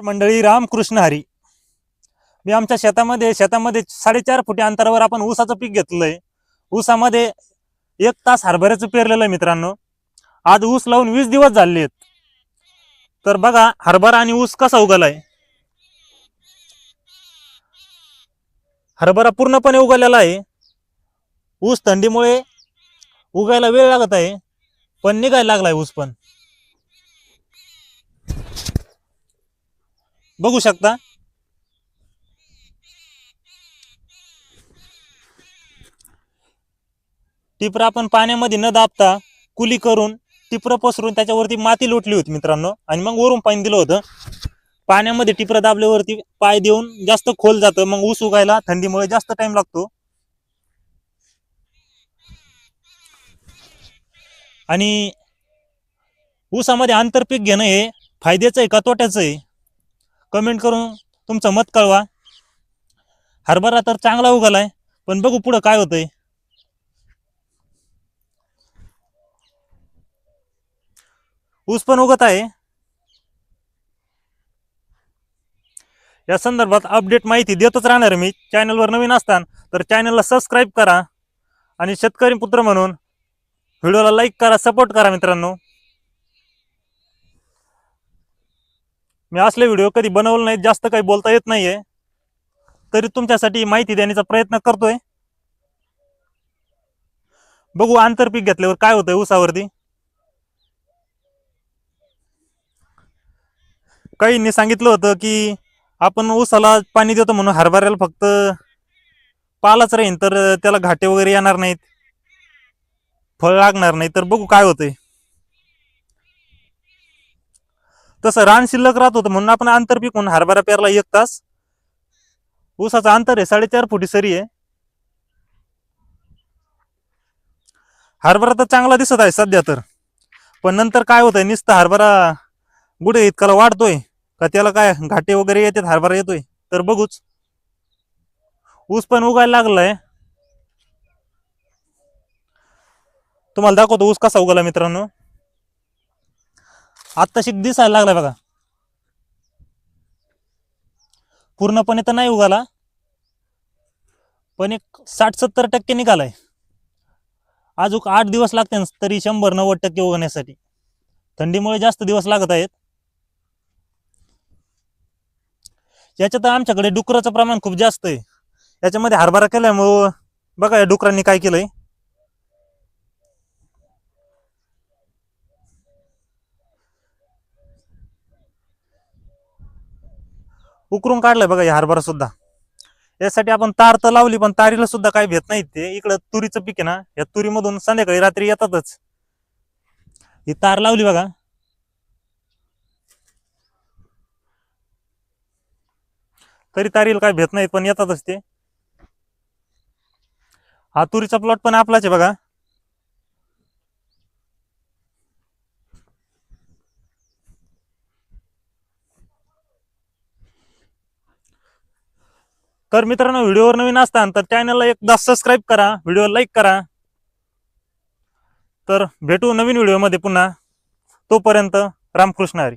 मंडळी रामकृष्ण हरी. मी आमच्या शेतामध्ये शेतामध्ये साडेचार फुटी अंतरावर आपण ऊसाचं पीक घेतलंय. ऊसामध्ये एक तास हरभऱ्याचं पेरलेलं आहे मित्रांनो. आज ऊस लावून वीस दिवस झाले आहेत तर बघा हरभरा आणि ऊस कसा उगलाय? हरभरा पूर्णपणे उगवलेला आहे. ऊस थंडीमुळे उगायला वेळ लागत आहे पण निघायला लागलाय ऊस पण. बघू शकता. टिपरा आपण पाण्यामध्ये न दाबता कुली करून टिपरं पसरून त्याच्यावरती माती लोटली होती मित्रांनो. आणि मग वरून पाणी दिलं होतं. पाण्यामध्ये टिपरं दाबल्यावरती पाय देऊन जास्त खोल जातं. मग ऊस उगायला थंडीमुळे जास्त टाइम लागतो. आणि ऊसामध्ये आंतरपीक घेणं हे फायद्याचं आहे का तोट्याचं आहे? कमेंट करून तुमचं मत कळवा. हरभरा तर चांगला उगलाय पण बघू पुढं काय होतंय. ऊस पण उगत आहे. या संदर्भात अपडेट माहिती देतच राहणार मी. चॅनलवर नवीन असतान तर चॅनलला सबस्क्राईब करा. आणि शेतकरी पुत्र म्हणून व्हिडिओला लाईक करा सपोर्ट करा मित्रांनो. मी असले व्हिडिओ कधी बनवले नाहीत जास्त काही बोलता येत नाहीये. तरी तुमच्यासाठी माहिती देण्याचा प्रयत्न करतोय. बघू आंतरपीक घेतल्यावर काय होतंय ऊसावरती. काहींनी सांगितलं होतं की आपण ऊसाला पाणी देतो म्हणून हरभऱ्याला फक्त पालाच राहीन तर त्याला घाटे वगैरे येणार नाहीत. फळ लागणार नाही तर बघू काय होतंय. तसं रान शिल्लक राहत होतं म्हणून आपण अंतर पिकून हरभरा पेरला एक तास. ऊसाचं अंतर आहे साडेचार फुटी सरी आहे. हरभरा तर चांगला दिसत आहे सध्या तर. पण नंतर काय होतंय नुसतं हरभरा गुढे इतकाला वाढतोय का त्याला काय घाटे वगैरे येतात हरभरा येतोय? तर बघूच. ऊस पण उगायला लागलाय. तुम्हाला दाखवतो ऊस कसा उगाला मित्रांनो. आत्ताशी दिसायला लागलाय बघा. पूर्णपणे तर नाही उगाला. पण एक साठ सत्तर टक्के निघालाय. अजून आठ दिवस लागते तरी शंभर नव्वद टक्के उगवण्यासाठी थंडीमुळे जास्त दिवस लागत आहेत. याच्यात आमच्याकडे डुकराचं प्रमाण खूप जास्त आहे. याच्यामध्ये हरभरा केल्यामुळं बघा या डुकरांनी काय केलंय? उकरून काढलंय बघा हे हरभरा सुद्धा. यासाठी आपण तार तर लावली पण तारीला सुद्धा काही भेट नाही ते. इकडं तुरीचं पीक आहे ना या तुरीमधून संध्याकाळी रात्री येतातच. ही तार लावली बघा. तरी तारीला काही भेट नाही पण येतातच ते. हा तुरीचा प्लॉट पण आपलाच आहे बघा. तर मित्रांनो व्हिडिओवर नवीन असताना तर चॅनलला एकदा सबस्क्राईब करा व्हिडिओ लाईक करा. तर भेटू नवीन व्हिडिओमध्ये पुन्हा. तोपर्यंत रामकृष्ण हरी.